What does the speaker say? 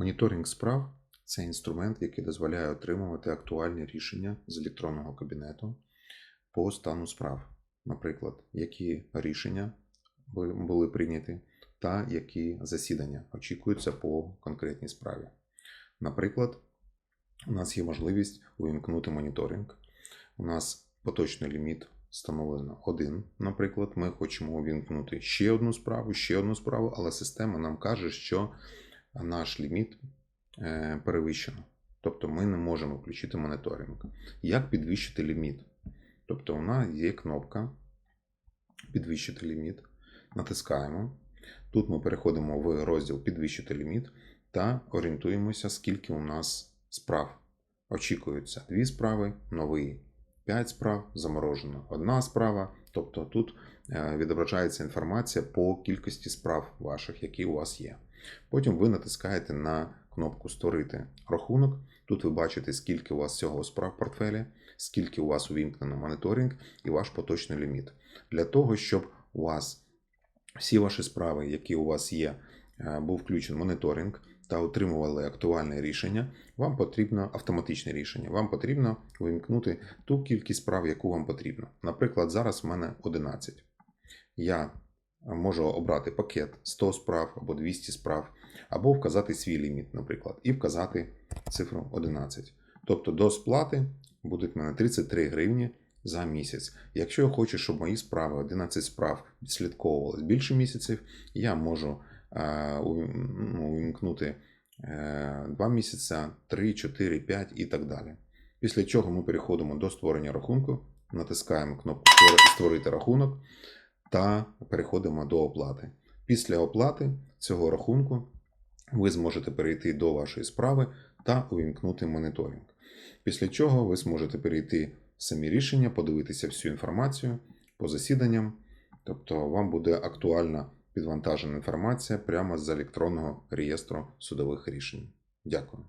Моніторинг справ це інструмент, який дозволяє отримувати актуальні рішення з електронного кабінету по стану справ. Наприклад, які рішення були- прийняті та які засідання очікуються по конкретній справі. Наприклад, у нас є можливість увімкнути моніторинг. У нас поточний ліміт встановлено один. Наприклад, ми хочемо увімкнути ще одну справу, ще одну справу, але система нам каже, що наш ліміт е, перевищено. Тобто ми не можемо включити моніторинг. Як підвищити ліміт? Тобто, у нас є кнопка підвищити ліміт. Натискаємо. Тут ми переходимо в розділ підвищити ліміт та орієнтуємося, скільки у нас справ. Очікуються дві справи, новий 5 справ, заморожена одна справа. Тобто тут е, відображається інформація по кількості справ ваших, які у вас є. Потім ви натискаєте на кнопку Створити рахунок. Тут ви бачите, скільки у вас всього справ в портфелі, скільки у вас увімкнено моніторинг і ваш поточний ліміт. Для того, щоб у вас всі ваші справи, які у вас є, е, був включений моніторинг та отримували актуальне рішення, вам потрібно автоматичне рішення. Вам потрібно увімкнути ту кількість справ, яку вам потрібно. Наприклад, зараз в мене 11. Я можу обрати пакет 100 справ або 200 справ, або вказати свій ліміт, наприклад, і вказати цифру 11. Тобто до сплати буде в мене 33 гривні за місяць. Якщо я хочу, щоб мої справи, 11 справ відслідковувалися більше місяців, я можу е, ну, увімкнути 2 місяця, 3, 4, 5 і так далі. Після чого ми переходимо до створення рахунку, натискаємо кнопку Створити рахунок та переходимо до оплати. Після оплати цього рахунку ви зможете перейти до вашої справи та увімкнути моніторинг. Після чого ви зможете перейти в самі рішення, подивитися всю інформацію по засіданням, тобто вам буде актуальна підвантажена інформація прямо з електронного реєстру судових рішень. Дякую.